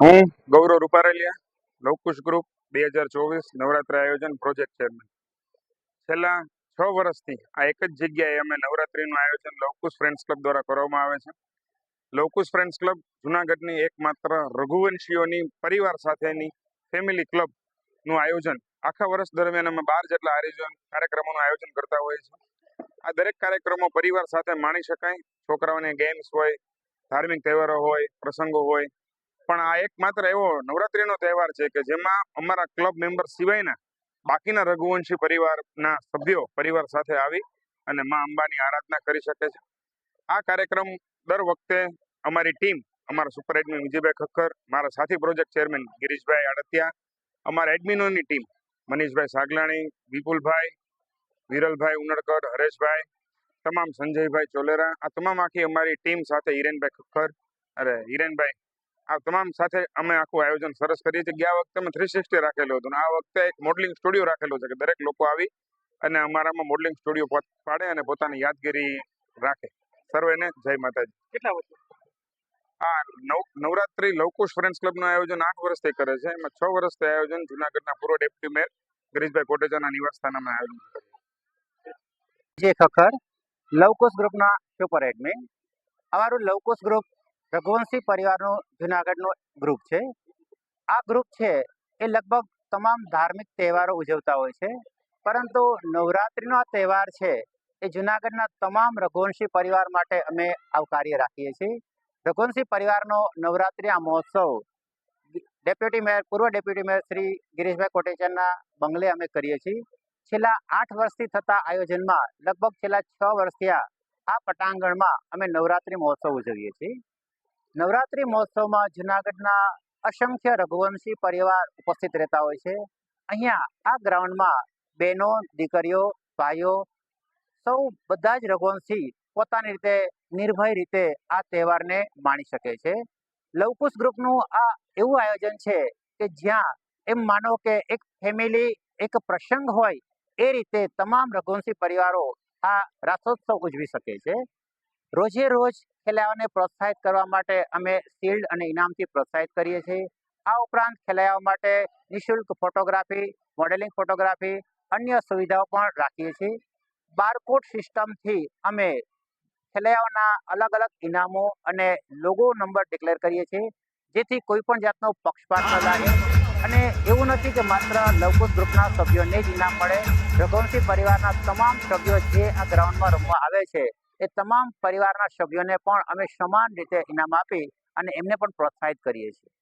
હું ગૌરવ રૂપારેલિયા લવકુશ ગ્રુપ, બે હજાર ચોવીસ નવરાત્રી આયોજન પ્રોજેક્ટ ચેરમેન. છેલ્લા છ વર્ષથી આ એક જ જગ્યાએ અમે નવરાત્રીનું આયોજન લવકુશ ફ્રેન્ડ્સ ક્લબ દ્વારા કરવામાં આવે છે. લવકુશ ફ્રેન્ડ્સ ક્લબ જુનાગઢની એકમાત્ર રઘુવંશીઓની પરિવાર સાથેની ફેમિલી ક્લબનું આયોજન આખા વર્ષ દરમિયાન અમે બાર જેટલા આયોજન કાર્યક્રમોનું આયોજન કરતા હોઈએ છીએ. આ દરેક કાર્યક્રમો પરિવાર સાથે માણી શકાય. છોકરાઓને ગેમ્સ હોય, ધાર્મિક તહેવારો હોય, પ્રસંગો હોય પણ આ એક માત્ર એવો નવરાત્રીનો તહેવાર છે કે જેમાં અમારા ક્લબ મેમ્બર સિવાયના બાકીના રઘુવંશી પરિવારના સભ્યો પરિવાર સાથે આવી અને મા અંબાની આરાધના કરી શકે છે. આ કાર્યક્રમ દર વખતે અમારી ટીમ, અમારા સુપર એડમિન વિજયભાઈ ખક્કર, મારા સાથી પ્રોજેક્ટ ચેરમેન ગિરીશભાઈ આડતિયા, અમારા એડમિનોની ટીમ, મનીષભાઈ સાગલાણી, વિપુલભાઈ, વિરલભાઈ ઉનડકડ, હરેશભાઈ, તમામ સંજયભાઈ ચોલેરા, આ તમામ આખી અમારી ટીમ સાથે હિરેનભાઈ ખક્કર, અરે હિરેનભાઈ આ તમામ સાથે અમે આખું આયોજન સરસ કરીએ છીએ. ગયા વખતે અમે થ્રી સિક્સટી રાખેલું હતું આ વખતે એક મોડલિંગ સ્ટુડિયો રાખેલો છે કે દરેક લોકો આવી અને અમારામાં મોડલિંગ સ્ટુડિયો પાડે અને પોતાની યાદગીરી રાખે. સર્વેને જય માતાજી. કેટલા વર્ષ? આ નવ નવરાત્રી લવકુશ ફ્રેન્ડ્સ ક્લબનું આયોજન આઠ વર્ષથી કરે છે. એમાં છ વર્ષથી આયોજન જુનાગઢના પૂર્વ ડેપ્યુટી મેયર ગિરીશભાઈ કોટેજાના નિવાસસ્થાને અમે આયોજન કર્યું જે ખખર લવકુશ ગ્રુપના સુપર એડમિન અમારું લવકુશ ગ્રુપ રઘુવંશી પરિવારનું જુનાગઢનું ગ્રુપ છે. આ ગ્રુપ છે એ લગભગ તમામ ધાર્મિક તહેવારો ઉજવતા હોય છે. પરંતુ નવરાત્રિનો આ તહેવાર છે એ જુનાગઢના તમામ રઘુવંશી પરિવાર માટે અમે આવકાર્ય રાખીએ છીએ. રઘુવંશી પરિવારનો નવરાત્રિ આ મહોત્સવ ડેપ્યુટી મેયર, પૂર્વ ડેપ્યુટી મેયર શ્રી ગિરીશભાઈ કોટેચરના બંગલે અમે કરીએ છીએ. છેલ્લા આઠ વર્ષથી થતા આયોજનમાં લગભગ છેલ્લા છ વર્ષથી આ પટાંગણમાં અમે નવરાત્રિ મહોત્સવ ઉજવીએ છીએ. નવરાત્રિ મહોત્સવમાં જુનાગઢના અસંખ્ય રઘુવંશી પરિવાર ઉપસ્થિત રહેતા હોય છે. અહીંયા આ ગ્રાઉન્ડમાં બહેનો, દીકરીઓ, ભાઈઓ, સૌ બધા જ રઘુવંશી પોતાની રીતે નિર્ભય રીતે આ તહેવારને માણી શકે છે. લવકુશ ગ્રુપનું આ એવું આયોજન છે કે જ્યાં એમ માનો કે એક ફેમિલી એક પ્રસંગ હોય એ રીતે તમામ રઘુવંશી પરિવારો આ રાસોત્સવ ઉજવી શકે છે. રોજે રોજ ખેલૈયાઓને પ્રોત્સાહિત કરવા માટે અમે શિલ્ડ અને ઇનામથી પ્રોત્સાહિત કરીએ છીએ. આ ઉપરાંત ખેલૈયાઓ માટે નિઃશુલ્ક ફોટોગ્રાફી, મોડેલિંગ ફોટોગ્રાફી, અન્ય સુવિધાઓ પણ રાખીએ છીએ. બારકોડ સિસ્ટમથી અમે ખેલૈયાઓના અલગ અલગ ઇનામો અને લોગો નંબર ડિક્લેર કરીએ છીએ, જેથી કોઈ પણ જાતનો પક્ષપાત ન લાગે. અને એવું નથી કે માત્ર લવકુશ ગ્રુપના સભ્યોને જ ઇનામ મળે. રઘુવંશી પરિવારના તમામ સભ્યો જે આ ગ્રાઉન્ડમાં રમવા આવે છે એ તમામ પરિવારના સભ્યોને પણ અમે સમાન રીતે ઇનામ આપી અને એમને પણ પ્રોત્સાહિત કરીએ છીએ.